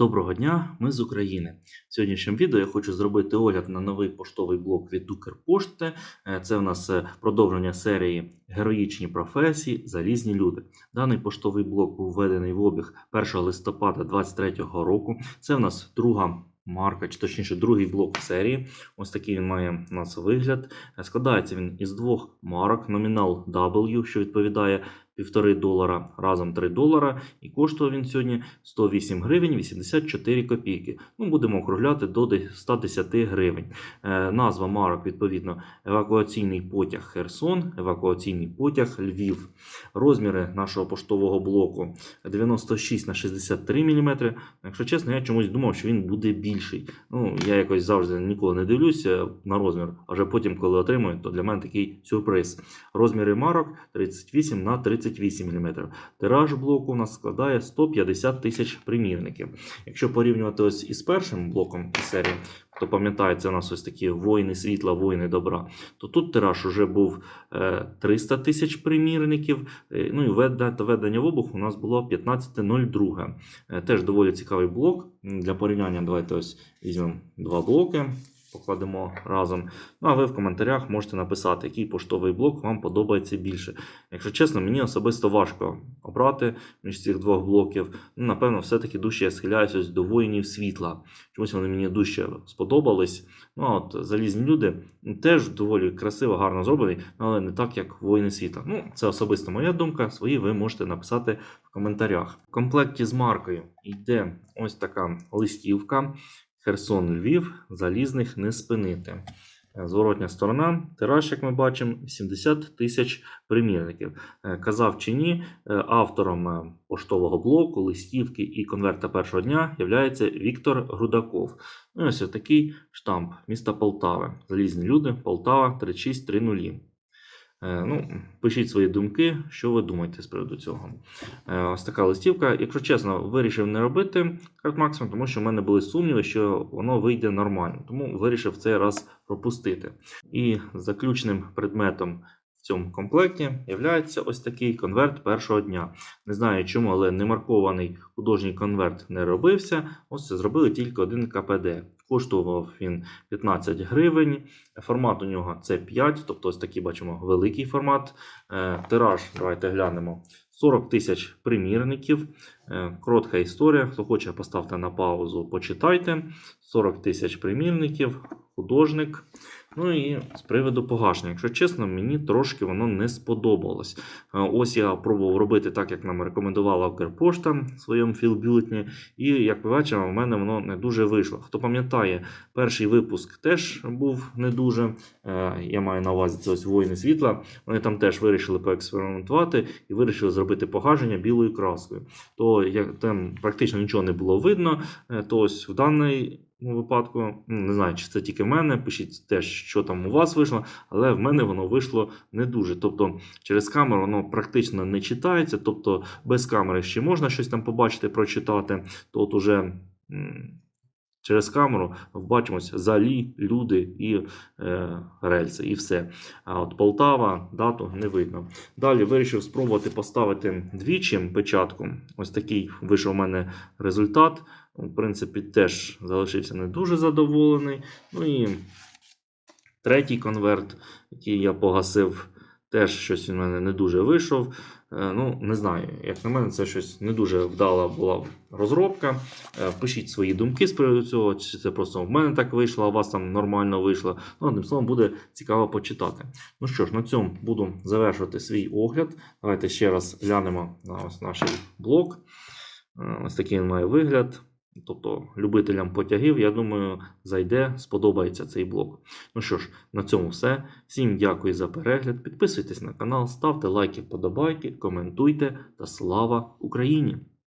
Доброго дня, ми з України. В сьогоднішньому відео я хочу зробити огляд на новий поштовий блок від Укрпошти. Е, Це в нас е, продовження серії Героїчні професії, залізні люди. Даний поштовий блок був введений в обіг 1 листопада 2023 року. Це в нас друга марка, чи точніше другий блок серії. Ось такий він має у нас вигляд. Е, Складається він із двох марок, номінал W, що відповідає 1,5 долара, разом 3 долара. І коштує він сьогодні 108 гривень 84 копійки. Ну, будемо округляти до 110 гривень. Е, назва марок, відповідно, евакуаційний потяг Херсон, евакуаційний потяг Львів. Розміри нашого поштового блоку 96 на 63 мм. Якщо чесно, я чомусь думав, що він буде більший. Ну, я якось завжди ніколи не дивлюся на розмір, а вже потім, коли отримую, то для мене такий сюрприз. Розміри марок 38 на 38 мм. Тираж блоку у нас складає 150 тисяч примірників. Якщо порівнювати ось із першим блоком серії, хто пам'ятає, це у нас ось такі воїни світла, воїни добра, то тут тираж уже був е, 300 тисяч примірників. Е, Ну і ведення, ведення в обух у нас було 15.02. Е, Теж доволі цікавий блок. Для порівняння давайте ось візьмемо два блоки. Покладемо разом. Ну а ви в коментарях можете написати, який поштовий блок вам подобається більше. Якщо чесно, мені особисто важко обрати між цих двох блоків. Ну, напевно, все-таки дужче я схиляюся до воїнів світла. Чомусь вони мені дужче сподобались. Ну а от залізні люди теж доволі красиво, гарно зроблені, але не так, як воїни світла. Ну, це особисто моя думка. Свої ви можете написати в коментарях. В комплекті з маркою йде ось така листівка. Херсон Львів, залізних не спинити. Е, Зворотня сторона, тираж, як ми бачимо, 70 тисяч примірників. Е, Казав чи ні, е, автором поштового блоку, листівки і конверта першого дня є Віктор Грудаков. Ну, ось такий штамп міста Полтави. Залізні люди, Полтава 3630. Е, Ну, пишіть свої думки, що ви думаєте з приводу цього. Е, Ось така листівка. Якщо чесно, вирішив не робити карт максимум, тому що в мене були сумніви, що воно вийде нормально. Тому вирішив цей раз пропустити. І заключним предметом в цьому комплекті є ось такий конверт першого дня. Не знаю чому, але немаркований художній конверт не робився. Ось це зробили тільки один КПД. Коштував він 15 гривень. Формат у нього це 5, тобто ось такий бачимо великий формат. Е, Тираж, давайте глянемо. 40 тисяч примірників. Е, Коротка історія. Хто хоче, поставте на паузу, почитайте. 40 тисяч примірників, художник. Ну і з приводу погашення. Якщо чесно, мені трошки воно не сподобалось. Е, Ось я пробував робити так, як нам рекомендувала Укрпошта в своєму філбюлетні. І як ви бачите, в мене воно не дуже вийшло. Хто пам'ятає, перший випуск теж був не дуже. Е, Я маю на увазі це ось воїни світла. Вони там теж вирішили поекспериментувати і вирішили зробити погашення білою краскою. То як там практично нічого не було видно, е, то ось в даній випадку, ну, не знаю, чи це тільки в мене. Пишіть теж, що там у вас вийшло, але в мене воно вийшло не дуже. Тобто через камеру воно практично не читається. Тобто без камери ще можна щось там побачити, прочитати. То от уже. Через камеру бачимось залі, люди і е, рельси, і все. А от Полтава, дату не видно. Далі вирішив спробувати поставити двічі печатку. Ось такий вийшов у мене результат. В принципі, теж залишився не дуже задоволений. Ну і третій конверт, який я погасив, теж щось він мене не дуже вийшов. Е, Ну, не знаю, як на мене, це щось не дуже вдала була розробка. Е, Пишіть свої думки з приводу цього, чи це просто в мене так вийшло, а у вас там нормально вийшло. Ну, одним словом, буде цікаво почитати. Ну що ж, на цьому буду завершувати свій огляд. Давайте ще раз глянемо на ось наш блок. Е, Ось такий він має вигляд. Тобто любителям потягів, я думаю, зайде, сподобається цей блок. Ну що ж, на цьому все. Всім дякую за перегляд. Підписуйтесь на канал, ставте лайки, вподобайки, коментуйте та слава Україні!